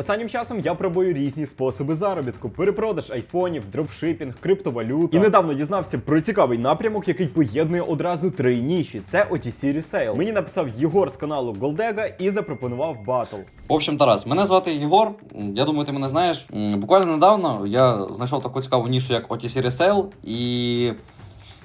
Останнім часом я пробую різні способи заробітку: перепродаж айфонів, дропшипінг, криптовалюта. І недавно дізнався про цікавий напрямок, який поєднує одразу три ніші. Це OTC Resale. Мені написав Єгор з каналу Goldega і запропонував батл. В общем, Тарас, мене звати Єгор. Я думаю, ти мене знаєш. Буквально недавно я знайшов таку цікаву нішу, як OTC Resale, і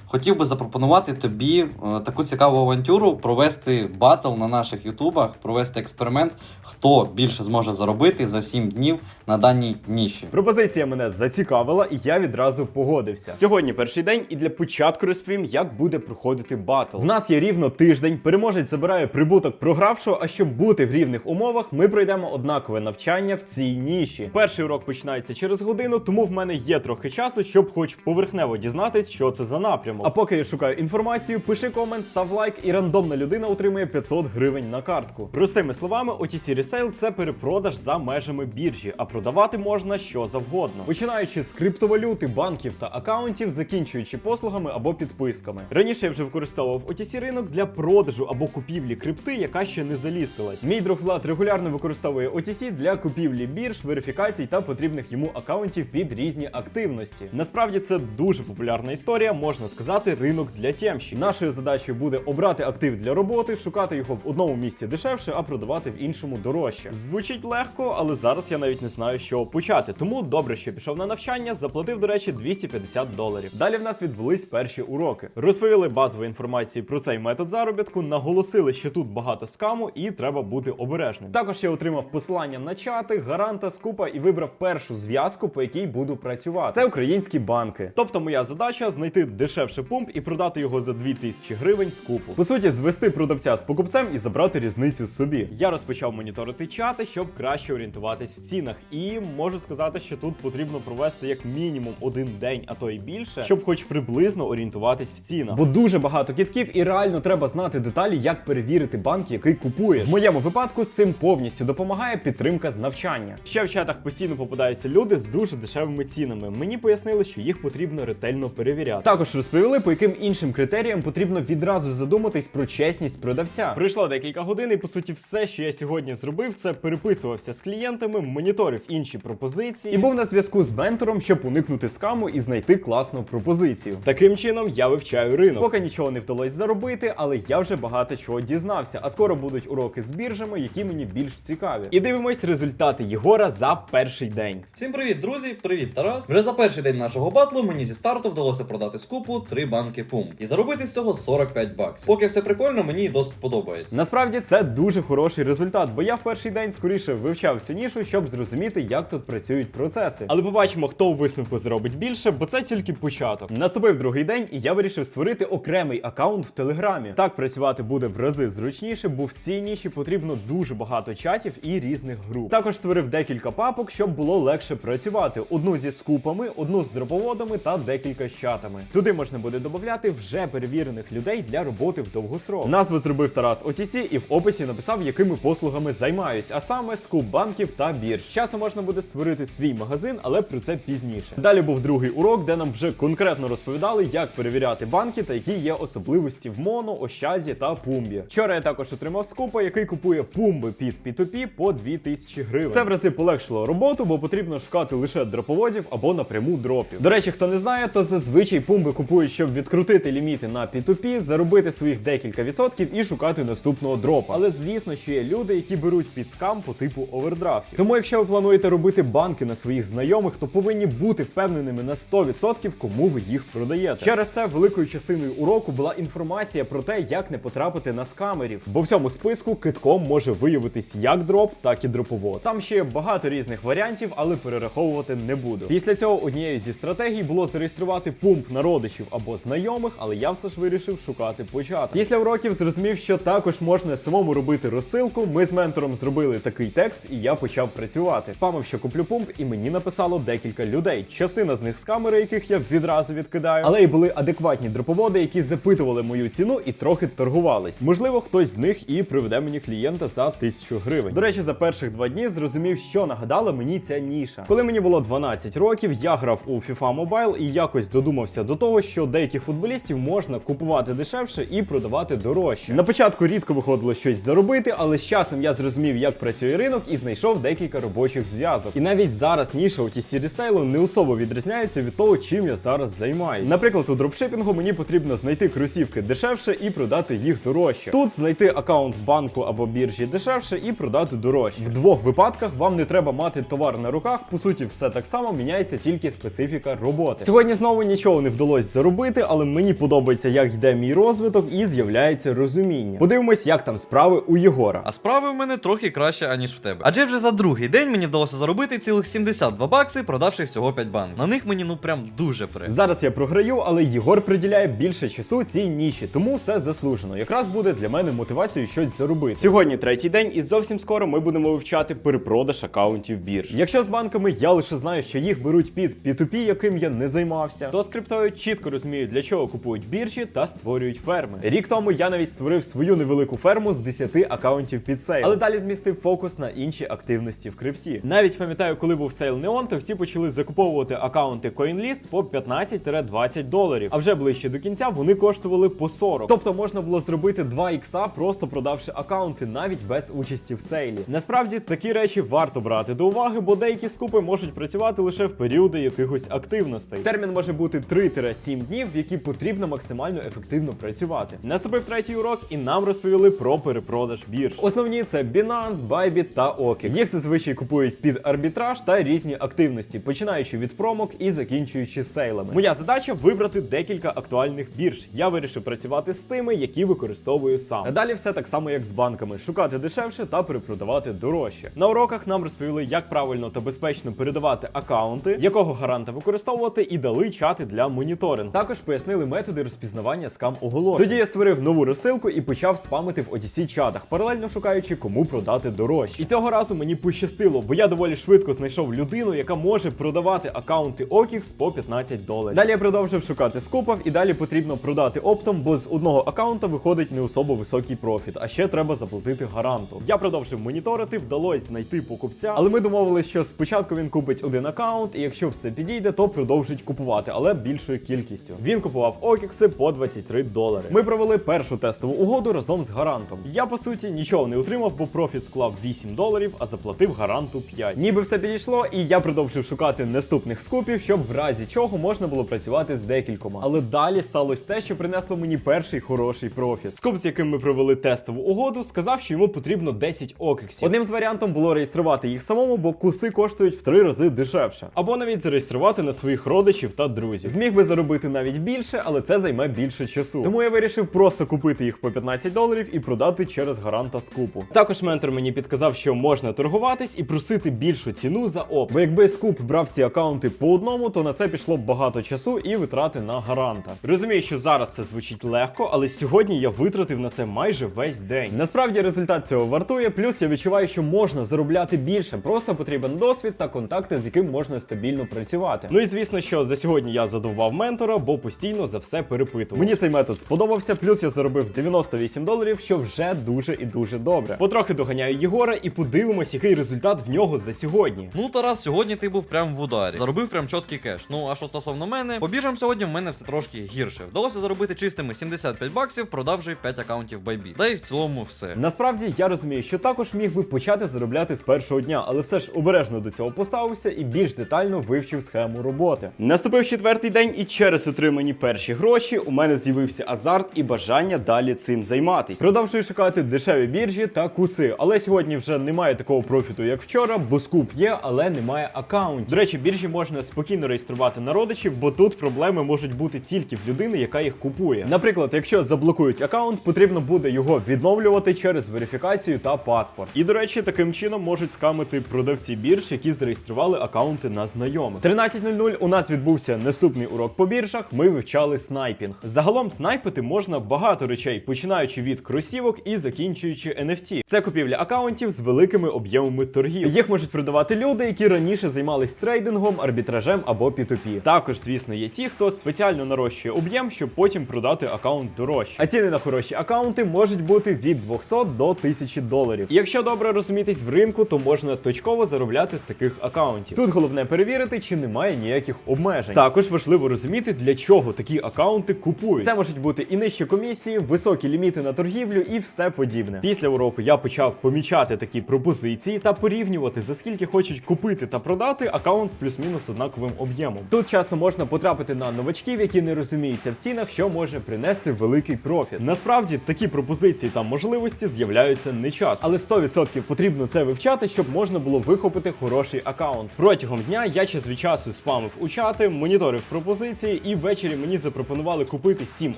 хотів би запропонувати тобі е, таку цікаву авантюру провести батл на наших ютубах, провести експеримент, хто більше зможе заробити за 7 днів на даній ніші. Пропозиція мене зацікавила, і я відразу погодився. Сьогодні перший день, і для початку розповім, як буде проходити батл. В нас є рівно тиждень. Переможець забирає прибуток програвшого. А щоб бути в рівних умовах, ми пройдемо однакове навчання в цій ніші. Перший урок починається через годину, тому в мене є трохи часу, щоб хоч поверхнево дізнатись, що це за напрямок. А поки я шукаю інформацію, пиши комент, став лайк, і рандомна людина отримує 500 гривень на картку. Простими словами, OTC Resale – це перепродаж за межами біржі, а продавати можна що завгодно, починаючи з криптовалюти, банків та акаунтів, закінчуючи послугами або підписками. Раніше я вже використовував OTC ринок для продажу або купівлі крипти, яка ще не залістилась. Мій друг Влад регулярно використовує OTC для купівлі бірж, верифікацій та потрібних йому акаунтів під різні активності. Насправді це дуже популярна історія, можна сказати, ринок для тємщиків. Нашою задачею буде обрати актив для роботи, шукати його в одному місці дешевше, а продавати в іншому дорожче. Звучить легко, але зараз я навіть не знаю, чого почати. Тому добре, що пішов на навчання, заплатив, до речі, 250 доларів. Далі в нас відбулись перші уроки. Розповіли базову інформацію про цей метод заробітку, наголосили, що тут багато скаму і треба бути обережним. Також я отримав посилання на чати, гаранта, скупа і вибрав першу зв'язку, по якій буду працювати. Це українські банки. Тобто, моя задача знайти дешевше пумп і продати його за 2000 гривень скупу. По суті, звести продавця з покупцем і забрати різницю собі. Я розпочав моніторити чати, щоб краще орієнтуватись в цінах. І можу сказати, що тут потрібно провести як мінімум один день, а то й більше, щоб хоч приблизно орієнтуватись в цінах. Бо дуже багато кітків, і реально треба знати деталі, як перевірити банк, який купуєш. В моєму випадку з цим повністю допомагає підтримка з навчання. Ще в чатах постійно попадаються люди з дуже дешевими цінами. Мені пояснили, що їх потрібно ретельно перевіряти. Також розповіли, по яким іншим критеріям потрібно відразу задуматись про чесність продавця. Пройшло декілька годин, і по суті, все, що я сьогодні зробив, це переписувався з клієнтами, моніторив інші пропозиції і був на зв'язку з ментором, щоб уникнути скаму і знайти класну пропозицію. Таким чином я вивчаю ринок. Поки нічого не вдалося заробити, але я вже багато чого дізнався. А скоро будуть уроки з біржами, які мені більш цікаві. І дивимось результати Єгора за перший день. Всім привіт, друзі! Привіт, Тарас! Вже за перший день нашого батлу мені зі старту вдалося продати скупу 3 банки пум і заробити з цього 45 баксів. Поки все прикольно, мені досить подобається. Насправді це дуже хороший результат, бо я в перший день скоріше вивчав цю нішу, щоб зрозуміти, як тут працюють процеси. Але побачимо, хто у висновку зробить більше, бо це тільки початок. Наступив другий день, і я вирішив створити окремий аккаунт в Телеграмі. Так працювати буде в рази зручніше, бо в цій ніші потрібно дуже багато чатів і різних груп. Також створив декілька папок, щоб було легше працювати: одну зі скупами, одну з дроповодами та декілька з чатами. Туди можна буде додати вже перевірених людей для роботи в довгосрок. Назву зробив Тарас OTC і в описі написав, якими послугами займаюсь, а саме скуп банків та бірж. Часом можна буде створити свій магазин, але про це пізніше. Далі був другий урок, де нам вже конкретно розповідали, як перевіряти банки та які є особливості в моно, ощаді та пумбі. Вчора я також отримав скупа, який купує пумби під P2P по 2000 гривень. Це в рази полегшило роботу, бо потрібно шукати лише дроповодів або напряму дропів. До речі, хто не знає, то зазвичай пумби купують, щоб відкрутити ліміти на P2P, заробити своїх декілька відсотків і шукати наступного дропа. Але звісно, що є люди, які беруть під скам по типу овердрафтів. Тому, якщо ви плануєте робити банки на своїх знайомих, то повинні бути впевненими на 100% кому ви їх продаєте. Через це великою частиною уроку була інформація про те, як не потрапити на скамерів. Бо в цьому списку китком може виявитись як дроп, так і дроповод. Там ще є багато різних варіантів, але перераховувати не буду. Після цього однією зі стратегій було зареєструвати пумп на родичів або знайомих, але я все ж вирішив шукати по чатах. Після уроків зрозумів, що також можна самому робити розсилку. Ми з ментором зробили такий текст, і я почав працювати. Спамив, що куплю пумп, і мені написало декілька людей. Частина з них з камери, яких я відразу відкидаю, але й були адекватні дроповоди, які запитували мою ціну і трохи торгувались. Можливо, хтось з них і приведе мені клієнта за тисячу гривень. До речі, за перших два дні зрозумів, що нагадала мені ця ніша. Коли мені було 12 років, я грав у FIFA Mobile і якось додумався до того, що деяких футболістів можна купувати дешевше і продавати дорожче. На початку рідко виходило щось заробити, але з часом я зрозумів, як працює ринок, і знайшов декілька робочих зв'язок. І навіть зараз ніша OTC ресейлу не особо відрізняється від того, чим я зараз займаюся. Наприклад, у дропшипінгу мені потрібно знайти кросівки дешевше і продати їх дорожче. Тут знайти аккаунт банку або біржі дешевше і продати дорожче. В двох випадках вам не треба мати товар на руках. По суті, все так само міняється тільки специфіка роботи. Сьогодні знову нічого не вдалося заробити, але мені подобається, як йде мій розвиток, і з'являється розуміння. Подивимось, як там справи у Єгора. А справи в мене трохи краще, аніж в тебе. Адже вже за другий день мені вдалося заробити цілих 72 бакси, продавши всього 5 банк. На них мені ну прям дуже при. Зараз я програю, але Єгор приділяє більше часу цій ніші, тому все заслужено. Якраз буде для мене мотивацією щось заробити. Сьогодні третій день, і зовсім скоро ми будемо вивчати перепродаж акаунтів бірж. Якщо з банками я лише знаю, що їх беруть під P2P, яким я не займався, то з криптою чітко розумію, для чого купують біржі та створюють ферми. Рік тому я навіть створив свою невелику ферму з 10 акаунтів під сейл, але далі змістив фокус на інші активності в крипті. Навіть пам'ятаю, коли був сейл Neon, то всі почали закуповувати акаунти CoinList по 15-20 доларів. А вже ближче до кінця вони коштували по 40. Тобто можна було зробити 2 ікса, просто продавши акаунти навіть без участі в сейлі. Насправді такі речі варто брати до уваги, бо деякі скупи можуть працювати лише в періоди якихось активностей. Термін може бути 3-7 днів, в які потрібно максимально ефективно працювати. Наступив третій урок, і нам розповіли про перепродаж бірж. Основні це Binance, Bybit та OKEX. Їх зазвичай купують під арбітраж та різні активності, починаючи від промок і закінчуючи сейлами. Моя задача вибрати декілька актуальних бірж. Я вирішив працювати з тими, які використовую сам. Далі все так само, як з банками: шукати дешевше та перепродавати дорожче. На уроках нам розповіли, як правильно та безпечно передавати акаунти, якого гаранта використовувати, і дали чати для моніторингу. Також пояснили методи розпізнавання скам оголошень. Тоді я створив нову розсилку і почав спамити в OTC чатах, паралельно шукаючи, кому продати дорожче. І цього разу мені пощастило, бо я доволі швидко знайшов людину, яка може продавати акаунти OKX по 15 доларів. Далі я продовжив шукати скупав, і далі потрібно продати оптом, бо з одного акаунта виходить не особо високий профіт, а ще треба заплатити гаранту. Я продовжив моніторити, вдалося знайти покупця, але ми домовилися, що спочатку він купить один акаунт, і якщо все підійде, то продовжить купувати, але більшою кількістю. Він купував окікси по 23 долари. Ми провели першу тестову угоду разом з гарантом. Я по суті нічого не отримав, бо профіт склав 8 доларів, а заплатив гаранту 5. Ніби все підійшло, і я продовжив шукати наступних скупів, щоб в разі чого можна було працювати з декількома. Але далі сталося те, що принесло мені перший хороший профіт. Скуп, з яким ми провели тестову угоду, сказав, що йому потрібно 10 окексів. Одним з варіантом було реєструвати їх самому, бо куси коштують в три рази дешевше. Або навіть зареєструвати на своїх родичів та друзів. Зміг би заробити навіть більше, але це займе більше часу. Тому я вирішив просто купити їх по 15 доларів і продати через гаранта скупу. Також ментор мені підказав, що можна торгуватись і просити більшу ціну за оп. Бо якби скуп брав ці акаунти по одному, то на це пішло б багато часу і витрати на гаранта. Розумію, що зараз це звучить легко, але сьогодні я витратив на це майже весь день. Насправді результат цього вартує. Плюс я відчуваю, що можна заробляти більше. Просто потрібен досвід та контакти, з яким можна стабільно працювати. Ну і звісно, що за сьогодні я задовбав ментора, бо постійно за все перепитував. Мені цей метод сподобався. Плюс я заробив 98 доларів, що вже дуже і дуже добре. Потрохи доганяю Єгора і подивимось, який результат в нього за сьогодні. Ну, Тарас, сьогодні ти був прям в ударі. Заробив прям чіткий кеш. Ну а що стосовно мене, по біржам сьогодні в мене все трошки гірше. Вдалося заробити чистими 75 баксів, продавши 5 акаунтів Bybit. Да і в цілому все. Насправді я розумію, що також міг би почати заробляти з першого дня, але все ж обережно до цього поставився і більш детально вивчив схему роботи. Наступив четвертий день, і через отримані перші гроші у мене з'явився азарт і бажання далі цим займатися. Продовжую шукати дешеві біржі та куси. Але сьогодні вже немає такого профіту, як вчора, бо скуп є, але немає аккаунтів. До речі, біржі можна спокійно реєструвати на родичів, бо тут проблеми можуть бути тільки в людини, яка їх купує. Наприклад, якщо заблокують аккаунт, потрібно буде його відновлювати через верифікацію та паспорт. І до речі, таким чином можуть скамити продавці бірж, які зареєстрували аккаунти на знайомих. 13.00 у нас відбувся наступний урок по біржах. Ми вивчали снайпінг. Загалом снайпити можна багато речей, починаючи від кросівок і закінчуючи NFT. Це купівля аккаунтів з великими об'ємами торгів. Їх можуть продавати люди, які раніше займались трейдингом, арбітражем або P2P. Також, звісно, є ті, хто спеціально нарощує об'єм, щоб потім продати аккаунт дорожче. А ціни на хороші аккаунти можуть бути від 200 до 1000 доларів. Якщо добре розумітись в ринку, то можна точково заробляти з таких аккаунтів. Тут головне перевірити, чи немає ніяких обмежень. Також важливо розуміти, для чого такі акаунти купують. Це можуть бути і нижчі комісії, високі ліміти на торгівлю і все подібне. Після уроку я почав помічати такі пропозиції та порівнювати за скільки хочуть купити та продати акаунт з плюс-мінус однаковим об'ємом. Тут часто можна потрапити на новачків, які не розуміються в цінах, що може принести великий профіт. Насправді такі пропозиції та можливості з'являються не часто, але 100% потрібно це вивчати, щоб можна було вихопити хороший акаунт. Протягом дня я час від часу спамив у чати, моніторив пропозиції, і ввечері мені запропонували купити 7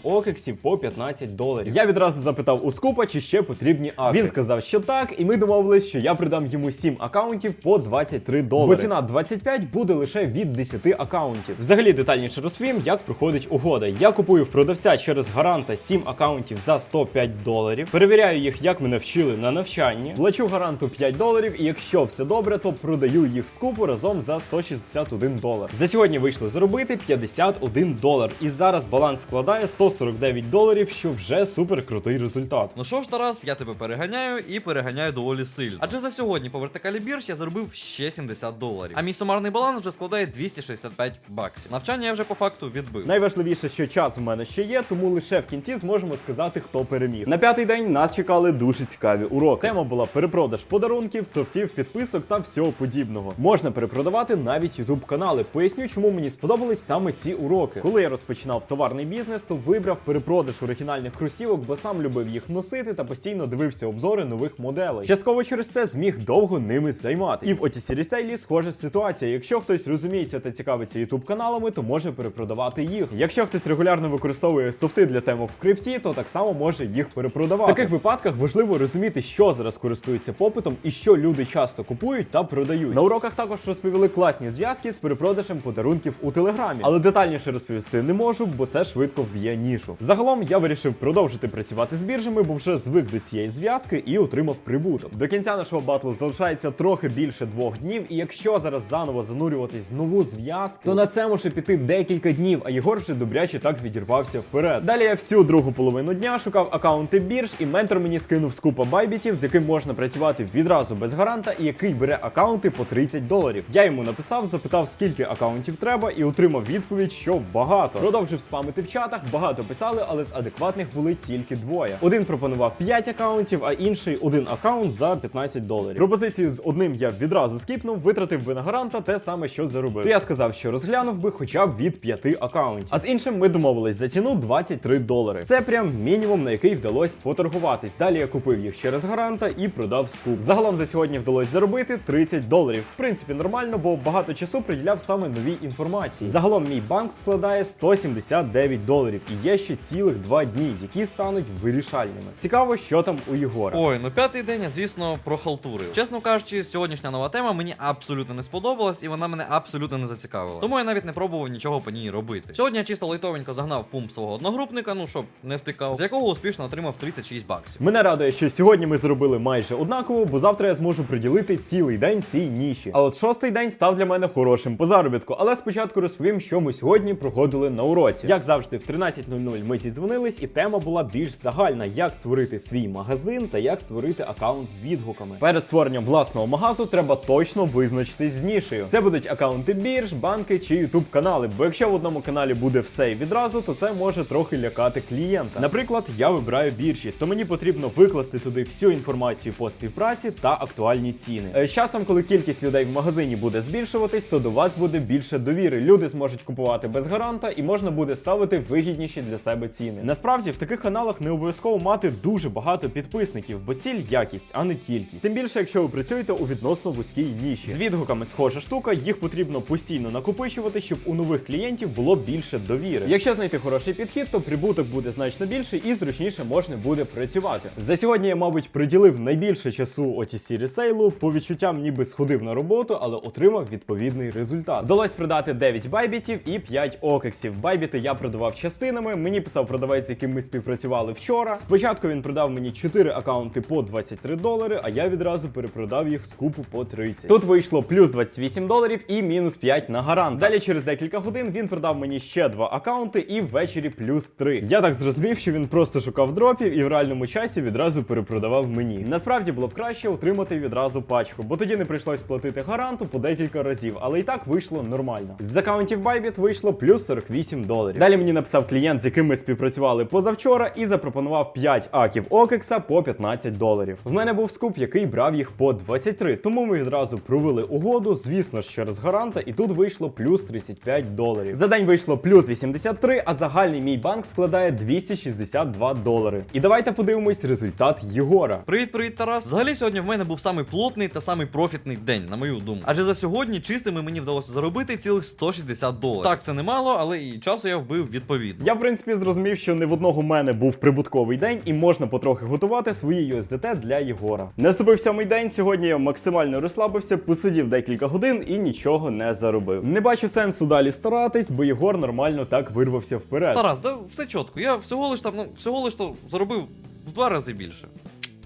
окексів по 15 доларів. Я відразу запитав у скупа, чи ще потрібні акти. Він сказав, що так, і ми домовились, що я придам йому 7 акаунтів по 23 долари. Бо ціна 25 буде лише від 10 акаунтів. Взагалі детальніше розповім, як проходить угода. Я купую в продавця через гаранта 7 акаунтів за 105 доларів. Перевіряю їх, як мене вчили на навчанні. Плачу гаранту 5 доларів, і якщо все добре, то продаю їх скупу разом за 161 долар. За сьогодні вийшло заробити 51 долар. І зараз баланс складає 149 доларів, що вже супер крутий результат. Ну що ж, Тарас, я тебе переганяю і переганяю доволі сильно. Адже за сьогодні по вертикалі бірж я заробив ще 70 доларів. А мій сумарний баланс вже складає 265 баксів. Навчання я вже по факту відбив. Найважливіше, що час в мене ще є, тому лише в кінці зможемо сказати, хто переміг. На п'ятий день нас чекали дуже цікаві уроки. Тема була перепродаж подарунків, софтів, підписок та всього подібного. Можна перепродавати навіть youtube канали. Поясню, чому мені сподобались саме ці уроки. Коли я розпочинав товарний бізнес, то вибрав перепродаж оригінальних кросівок, бо сам любив їх носити та постійно дивився обзори нових моделей. Частково через це зміг довго ними займатися. І в OTC Resale схожа ситуація. Якщо хтось розуміється та цікавиться youtube каналами, то може перепродавати їх. Якщо хтось регулярно використовує софти для темок в крипті, то так само може їх перепродавати. В таких випадках важливо розуміти, що зараз користується попитом і що люди часто купують та продають. На уроках також розповіли класні зв'язки з перепродажем подарунків у телеграмі, але детальніше розповісти не можу, бо це швидко вб'є нішу. Загалом я вирішив продовжити працювати з біржами, бо вже звик до цієї зв'язки і отримав прибуток. До кінця нашого батлу залишається трохи більше двох днів, і якщо зараз заново занурюватись в нову зв'язку, то на це може піти декілька днів, а Єгор вже добряче так відірвався вперед. Далі я всю другу половину дня шукав акаунти бірж, і ментор мені скинув скупа байбітів, з яким можна працювати відразу без гаранта, і який бере акаунти по 30 доларів. Я йому написав, запитав, скільки акаунтів треба, і отримав відповідь, що багато. Продовжив спамити в чатах, багато писали, але з адекватних були тільки двоє. Один пропонував 5 акаунтів, а інший один акаунт за 15 доларів. Пропозицію з одним я відразу скіпнув, витратив би на гаранта те саме, що заробив. То я сказав, що розглянув би хоча б від 5 акаунтів. А з іншим ми домовились за ціну 23 долари. Це прям мінімум, на який вдалося поторгуватись. Далі я купив їх через гаранта і продав скуп. Загалом за сьогодні вдалося заробити 30 доларів. В принципі, нормально, бо багато часу приділяв саме новій інформації. Загалом мій банк складає 179 доларів і є ще цілих два дні, які стануть вирішальними. Цікаво, що там у Єгора. Ой, ну п'ятий день я, звісно, прохалтурив. Чесно кажучи, сьогоднішня нова тема мені абсолютно не сподобалась, і вона мене абсолютно не зацікавила. Тому я навіть не пробував нічого по ній робити. Сьогодні я чисто лайтовенько загнав пумп свого одногрупника, ну щоб не втикав, з якого успішно отримав 36 баксів. Мене радує, що сьогодні ми зробили майже однаково, бо завтра я зможу приділити цілий день цій ніші. А от шостий день став для мене хорошим по заробітку. Але спочатку розповім, що ми сьогодні проходили на уроці. Як завжди, в 13.00 ми зідзвонились, і тема була більш загальна: як створити свій магазин та як створити аккаунт з відгуками. Перед створенням власного магазу треба точно визначитись з нішею. Це будуть аккаунти бірж, банки чи ютуб канали. Бо якщо в одному каналі буде все і відразу, то це може трохи лякати клієнта. Наприклад, я вибираю біржі, то мені потрібно викласти туди всю інформацію по співпраці та актуальні ціни. Е, З часом, коли кількість людей в магазині буде збільшуватись, то до вас буде більше довіри. Люди зможуть купувати без гаранта і можна буде ставити вигідніші для себе ціни. Насправді в таких каналах не обов'язково мати дуже багато підписників, бо ціль якість, а не кількість. Тим більше, якщо ви працюєте у відносно вузькій ніші. З відгуками схожа штука, їх потрібно постійно накопичувати, щоб у нових клієнтів було більше довіри. Якщо знайти хороший підхід, то прибуток буде значно більше і зручніше можна буде працювати. За сьогодні я, мабуть, приділив найбільше часу OTC ресейлу, по відчуттям ніби сходив на роботу, але отримав відповідний результат. Вдалось продати 9 байбітів і 5 окексів. Байбіти я продавав частинами. Мені писав продавець, яким ми співпрацювали вчора. Спочатку він продав мені 4 акаунти по 23 долари, а я відразу перепродав їх з купу по 30. Тут вийшло плюс 28 доларів і мінус 5 на гарант. Далі через декілька годин він продав мені ще два акаунти і ввечері плюс 3. Я так зрозумів, що він просто шукав дропів і в реальному часі відразу перепродавав мені. Насправді було б краще отримати відразу пачку, бо тоді не прийшлось платити гаранту по декілька разів, але і так вийшло нормально. З акаунтів Bybit вийшло плюс 148 доларів. Далі мені написав клієнт, з яким ми співпрацювали позавчора, і запропонував 5 аків Окекса по 15 доларів. В мене був скуп, який брав їх по 23, тому ми відразу провели угоду, звісно ж, через гаранта, і тут вийшло плюс 35 доларів. За день вийшло плюс 83, а загальний мій банк складає 262 долари. І давайте подивимось результат Єгора. Привіт, привіт, Тарас. Взагалі сьогодні в мене був самий плотний та самий профітний день, на мою думку. Адже за сьогодні чистими мені вдалося заробити цілих 160 доларів. Так, це немало, але і часу я вбив відповідно. Я, в принципі, зрозумів, що не в одного мене був прибутковий день, і можна потрохи готувати свої USDT для Єгора. Наступив сьомий день. Сьогодні я максимально розслабився, посидів декілька годин і нічого не заробив. Не бачу сенсу далі старатись, бо Єгор нормально так вирвався вперед. Тарас, да все чітко. Я всього лиш там, ну всього лиш то заробив в два рази більше.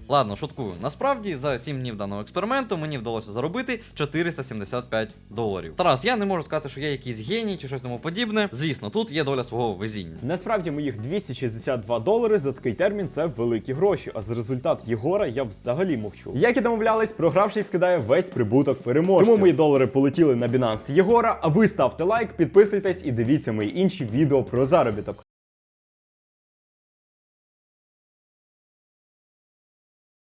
Ладно, шуткую. Насправді за 7 днів даного експерименту мені вдалося заробити 475 доларів. Тарас, я не можу сказати, що я якийсь геній чи щось тому подібне. Звісно, тут є доля свого везіння. Насправді моїх 262 долари за такий термін це великі гроші. А за результат Єгора я взагалі мовчу. Як і домовлялись, програвший скидає весь прибуток переможцю. Тому мої долари полетіли на Binance Єгора. А ви ставте лайк, підписуйтесь і дивіться мої інші відео про заробіток.